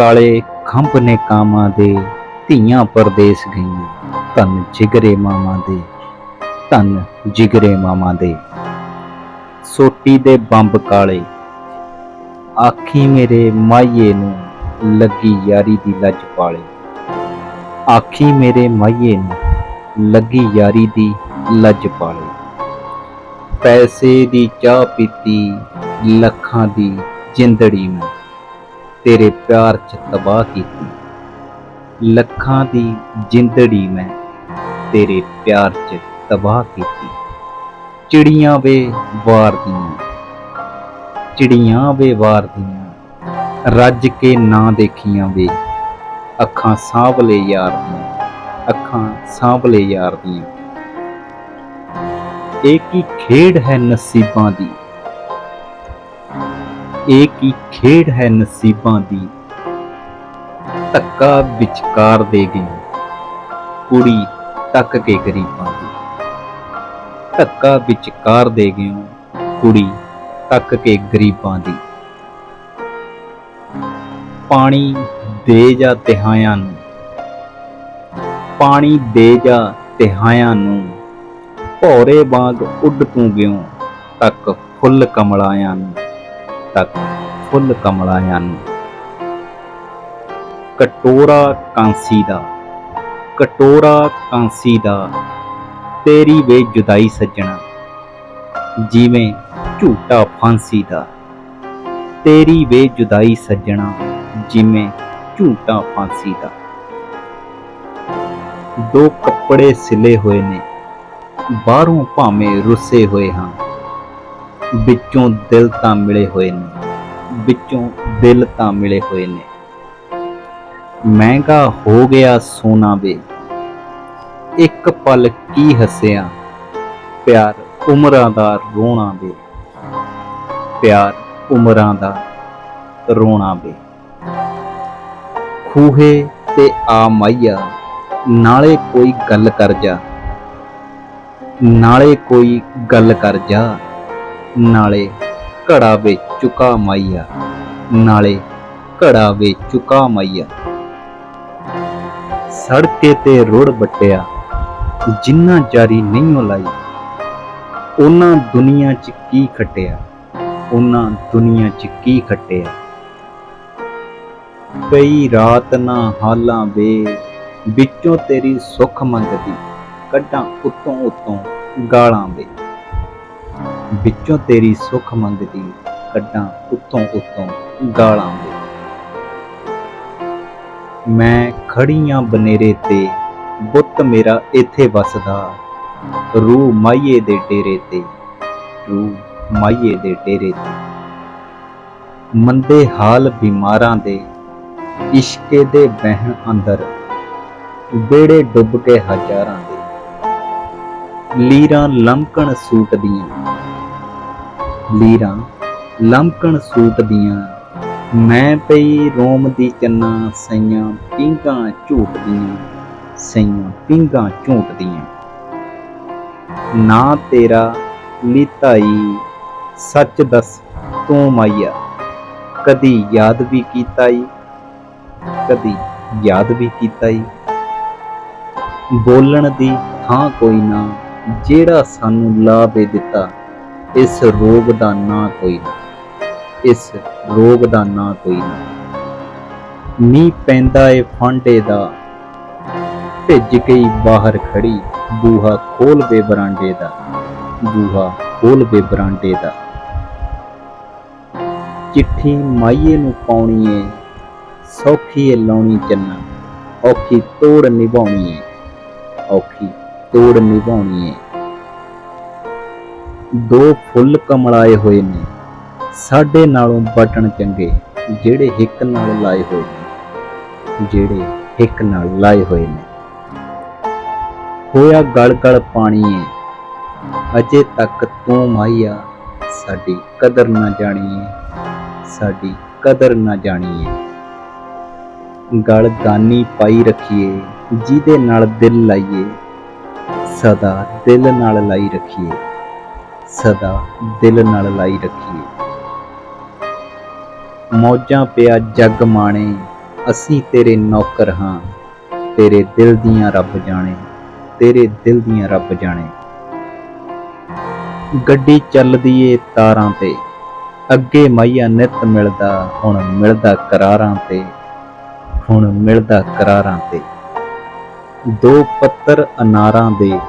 ਕਾਲੇ ਖੰਭ ਨੇ ਕਾਮਾਂ ਦੇ, ਧੀਆਂ ਪਰਦੇਸ ਗਈਆਂ, ਧੰਨ ਜਿਗਰੇ ਮਾਵਾਂ ਦੇ, ਧੰਨ ਜਿਗਰੇ ਮਾਵਾਂ ਦੇ। ਸੋਟੀ ਦੇ ਬੰਬ ਕਾਲੇ, ਆਖੀ ਮੇਰੇ ਮਾਈਏ ਨੂੰ ਲੱਗੀ ਯਾਰੀ ਦੀ ਲੱਜ ਪਾਲੇ। ਆਖੀ ਮੇਰੇ ਮਾਈਏ ਨੂੰ ਲੱਗੀ ਯਾਰੀ ਦੀ ਲੱਜ ਪਾਲੇ। ਪੈਸੇ ਦੀ ਚਾਹ ਪੀਤੀ, ਲੱਖਾਂ ਦੀ ਜਿੰਦੜੀ ਨੂੰ ਤੇਰੇ ਪਿਆਰ ਚ ਤਬਾਹ ਕੀਤੀ। ਲੱਖਾਂ ਦੀ ਜਿੰਦੜੀ ਮੈਂ ਤੇਰੇ ਪਿਆਰ ਚ ਤਬਾਹ ਕੀਤੀ। ਚਿੜੀਆਂ ਵੇ ਵਾਰ ਚਿੜੀਆਂ ਵੇ ਵਾਰ ਰੱਜ ਕੇ ਨਾ ਦੇਖੀਆਂ ਵੇ। ਅੱਖਾਂ ਸਾਂਭਲੇ ਯਾਰ ਦੀਆਂ, ਅੱਖਾਂ ਸਾਂਭਲੇ ਯਾਰ ਦੀਆਂ। ਇਹ ਕੀ ਖੇਡ ਹੈ ਨਸੀਬਾਂ ਦੀ। ਇਹ ਕੀ ਖੇਡ ਹੈ ਨਸੀਬਾਂ ਦੀ? ਧੱਕਾ ਵਿਚਕਾਰ ਦੇ ਗਈ। ਕੁੜੀ ਤੱਕ ਕੇ ਗਰੀਬਾਂ ਦੀ। ਧੱਕਾ ਵਿਚਕਾਰ ਦੇ ਗਿਓ ਕੁੜੀ ਤੱਕ ਕੇ ਗਰੀਬਾਂ ਦੀ। ਪਾਣੀ ਦੇ ਜਾ ਤਿਹਾਇਆਂ ਨੂੰ। ਪਾਣੀ ਦੇ ਜਾ ਤਿਹਾਇਆਂ ਨੂੰ। ਭੌਰੇ ਵਾਂਗ ਉੱਡ ਤੂੰ ਗਿਓ ਤੱਕ ਫੁੱਲ ਕਮਲਾਇਆਂ ਨੂੰ। ਤੱਕ ਫੁੱਲ ਕਮਲਾ ਨੂੰ ਕਟੋਰਾ ਕਾਂਸੀ ਦਾ, ਕਟੋਰਾ ਕਾਂਸੀ ਦਾ, ਤੇਰੀ ਵੇ ਜੁਦਾਈ ਸੱਜਣਾ, ਜਿਵੇਂ ਝੂਟਾ ਫਾਂਸੀ ਦਾ। ਤੇਰੀ ਵੇ ਜੁਦਾਈ ਸੱਜਣਾ, ਜਿਵੇਂ ਝੂਟਾ ਫਾਂਸੀ ਦਾ। ਦੋ ਕੱਪੜੇ ਸਿਲੇ ਹੋਏ ਨੇ, ਬਾਹਰੋਂ ਭਾਵੇਂ ਰੁੱਸੇ ਹੋਏ ਹਾਂ। ਵਿੱਚੋਂ ਦਿਲ ਤਾਂ ਮਿਲੇ ਹੋਏ ਨੇ, ਵਿੱਚੋਂ ਦਿਲ ਤਾਂ ਮਿਲੇ ਹੋਏ ਨੇ। ਮਹਿੰਗਾ ਹੋ ਗਿਆ ਸੋਨਾ ਵੇ, ਇੱਕ ਪਲ ਕੀ ਹੱਸਿਆ, ਪਿਆਰ ਉਮਰਾਂ ਦਾ ਰੋਣਾ ਵੇ। ਪਿਆਰ ਉਮਰਾਂ ਦਾ ਰੋਣਾ ਵੇ। ਖੂਹੇ ਤੇ ਆ ਮਾਈਆ, ਨਾਲੇ ਕੋਈ ਗੱਲ ਕਰ ਜਾ, ਨਾਲੇ ਕੋਈ ਗੱਲ ਕਰ ਜਾ। ਨਾਲੇ ਘੜਾ ਵੇ ਚੁਕਾ ਮਾਈਆ, ਨਾਲੇ ਘੜਾ ਵੇ ਚੁਕਾ ਮਾਈਆ। ਸੜਕੇ ਤੇ ਰੁੜ ਬਟਿਆ, ਜਿੰਨਾ ਜਾਰੀ ਨਹੀਂ ਲਾਈ। ਉਹਨਾਂ ਦੁਨੀਆ 'ਚ ਕੀ ਖਟਿਆ, ਉਹਨਾਂ ਦੁਨੀਆ 'ਚ ਕੀ ਖਟਿਆ। ਕਈ ਰਾਤ ਨਾ ਹਾਲਾਂ ਵੇ, ਵਿੱਚੋਂ ਤੇਰੀ ਸੁੱਖ ਮੰਗਦੀ, ਕੱਢਾਂ ਉਤੋਂ ਉਤੋਂ ਗਾਲਾਂ ਵੇ। ਵਿੱਚੋਂ ਤੇਰੀ ਸੁੱਖ ਮੰਗਦੀ ਕੱਢਾਂ ਉੱਤੋਂ ਉੱਤੋਂ ਗਾਲਾਂ ਦੇ। ਮੈਂ ਖੜੀਆਂ ਬਨੇਰੇ ਤੇ, ਬੁੱਤ ਮੇਰਾ ਇੱਥੇ ਵਸਦਾ। ਰੂਹ ਮਾਈਏ ਦੇ ਡੇਰੇ ਤੇ ਰੂ ਮਾਈਏ ਦੇ ਡੇਰੇ ਤੇ। ਮੰਦੇ ਹਾਲ ਬਿਮਾਰਾਂ ਦੇ, ਇਸ਼ਕੇ ਦੇ ਬਹਿਣ ਅੰਦਰ ਬੇੜੇ ਡੁੱਬ ਕੇ ਹਜ਼ਾਰਾਂ ਦੇ। ਲੀਰਾਂ ਲਮਕਣ ਸੂਟਦੀਆਂ ਲੀਰਾਂ, ਲਮਕਣ ਸੂਟ ਦੀਆਂ, ਮੈਂ ਪਈ ਰੋਮ ਦੀ ਚੰਨਾ ਸਈਆਂ ਪਿੰਗਾਂ ਝੂਟਦੀਆਂ ਸਈਆਂ ਪਿੰਗਾਂ ਝੂਟਦੀਆਂ ਨਾ ਤੇਰਾ ਲੀਤਾਈ ਸੱਚ ਦੱਸ ਤੂੰ ਮਾਈਆ, ਕਦੀ ਯਾਦ ਵੀ ਕੀਤਾ ਈ ਕਦੀ ਯਾਦ ਵੀ ਕੀਤਾ ਈ ਬੋਲਣ ਦੀ ਥਾਂ ਕੋਈ ਨਾ, ਜਿਹੜਾ ਸਾਨੂੰ ਲਾਵੇ ਦਿੱਤਾ। ਇਸ ਰੋਗ ਦਾ ਨਾਂ ਕੋਈ ਨਾ। ਇਸ ਰੋਗ ਦਾ ਨਾਂ ਕੋਈ ਨਾ। ਮੀਂਹ ਪੈਂਦਾ ਏ ਫਾਂਡੇ ਦਾ। ਭਿੱਜ ਗਈ ਬਾਹਰ ਖੜੀ ਬੂਹਾ ਖੋਲ ਵੇ ਬਰਾਂਡੇ ਦਾ। ਬੂਹਾ ਖੋਲ ਵੇ ਬਰਾਂਡੇ ਦਾ। ਚਿੱਠੀ ਮਾਈਏ ਨੂੰ ਪਾਉਣੀ ਏ, ਸੌਖੀ ਏ ਲਾਉਣੀ ਚੰਨਾ। ਔਖੀ ਤੋੜ ਨਿਭਾਉਣੀ ਏ, ਔਖੀ ਤੋੜ ਨਿਭਾਉਣੀ ਏ। ਦੋ ਫੁੱਲ ਕਮਲਾਏ ਹੋਏ ਨੇ। ਸਾਡੇ ਨਾਲੋਂ ਬਟਨ ਚੰਗੇ ਜਿਹੜੇ ਹਿੱਕ ਨਾਲ ਲਾਏ ਹੋਏ ਨੇ, ਜਿਹੜੇ ਹਿੱਕ ਨਾਲ ਲਾਏ ਹੋਏ ਨੇ। ਹੋਇਆ ਗਲ ਗਲ ਪਾਣੀ ਏ ਅਜੇ ਤੱਕ ਤੂੰ ਮਾਈਆ ਸਾਡੀ ਕਦਰ ਨਾ ਜਾਣੀਏ, ਸਾਡੀ ਕਦਰ ਨਾ ਜਾਣੀਏ। ਗਲ ਗਾਨੀ ਪਾਈ ਰੱਖੀਏ, ਜਿਹਦੇ ਨਾਲ ਦਿਲ ਲਾਈਏ, ਸਦਾ ਦਿਲ ਨਾਲ ਲਾਈ ਰੱਖੀਏ। ਸਦਾ ਦਿਲ ਨਾਲ ਲਾਈ ਰੱਖੀਏ। ਮੌਜਾਂ ਪਿਆ ਜੱਗ ਮਾਣੇ, ਅਸੀਂ ਤੇਰੇ ਨੌਕਰ ਹਾਂ, ਤੇਰੇ ਦਿਲ ਦੀਆਂ ਰੱਬ ਜਾਣੇ, ਤੇਰੇ ਦਿਲ ਦੀਆਂ ਰੱਬ ਜਾਣੇ। ਗੱਡੀ ਚੱਲਦੀ ਏ ਤਾਰਾਂ ਤੇ, ਅੱਗੇ ਮਾਈਆ ਨਿਤ ਮਿਲਦਾ, ਹੁਣ ਮਿਲਦਾ ਕਰਾਰਾਂ ਤੇ, ਹੁਣ ਮਿਲਦਾ ਕਰਾਰਾਂ ਤੇ। ਦੋ ਪੱਤਰ ਅਨਾਰਾਂ ਦੇ,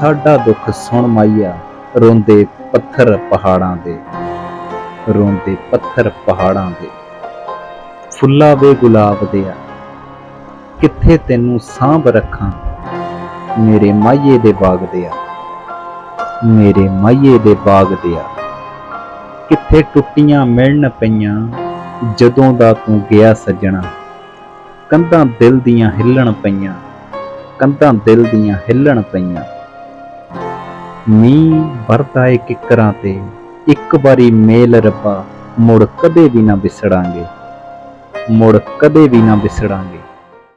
ਸਾਡਾ ਦੁੱਖ ਸੁਣ ਮਾਈਆ ਰੋਂਦੇ ਪੱਥਰ ਪਹਾੜਾਂ ਦੇ, ਰੋਂਦੇ ਪੱਥਰ ਪਹਾੜਾਂ ਦੇ। ਫੁੱਲਾ ਵੇ ਗੁਲਾਬ ਦਿਆ ਕਿੱਥੇ ਤੈਨੂੰ ਸਾਂਭ ਰੱਖਾਂ? ਮੇਰੇ ਮਾਈਏ ਦੇ ਬਾਗ ਦਿਆ ਮੇਰੇ ਮਾਈਏ ਦੇ ਬਾਗ ਦਿਆ ਕਿੱਥੇ ਟੁੱਟੀਆਂ ਮਿਲਣ ਪਈਆਂ, ਜਦੋਂ ਦਾ ਤੂੰ ਗਿਆ ਸੱਜਣਾ। ਕੰਧਾਂ ਦਿਲ ਦੀਆਂ ਹਿੱਲਣ ਪਈਆਂ, ਕੰਧਾਂ ਦਿਲ ਦੀਆਂ ਹਿੱਲਣ ਪਈਆਂ। ਮੀਂਹ ਵਰਦਾ ਏ ਕਿੱਕਰਾਂ ਤੇ, ਇੱਕ ਵਾਰੀ ਮੇਲ ਰੱਬਾ, ਮੁੜ ਕਦੇ ਵੀ ਨਾ ਵਿਸੜਾਂਗੇ ਮੁੜ ਕਦੇ ਵੀ ਨਾ ਵਿਸੜਾਂਗੇ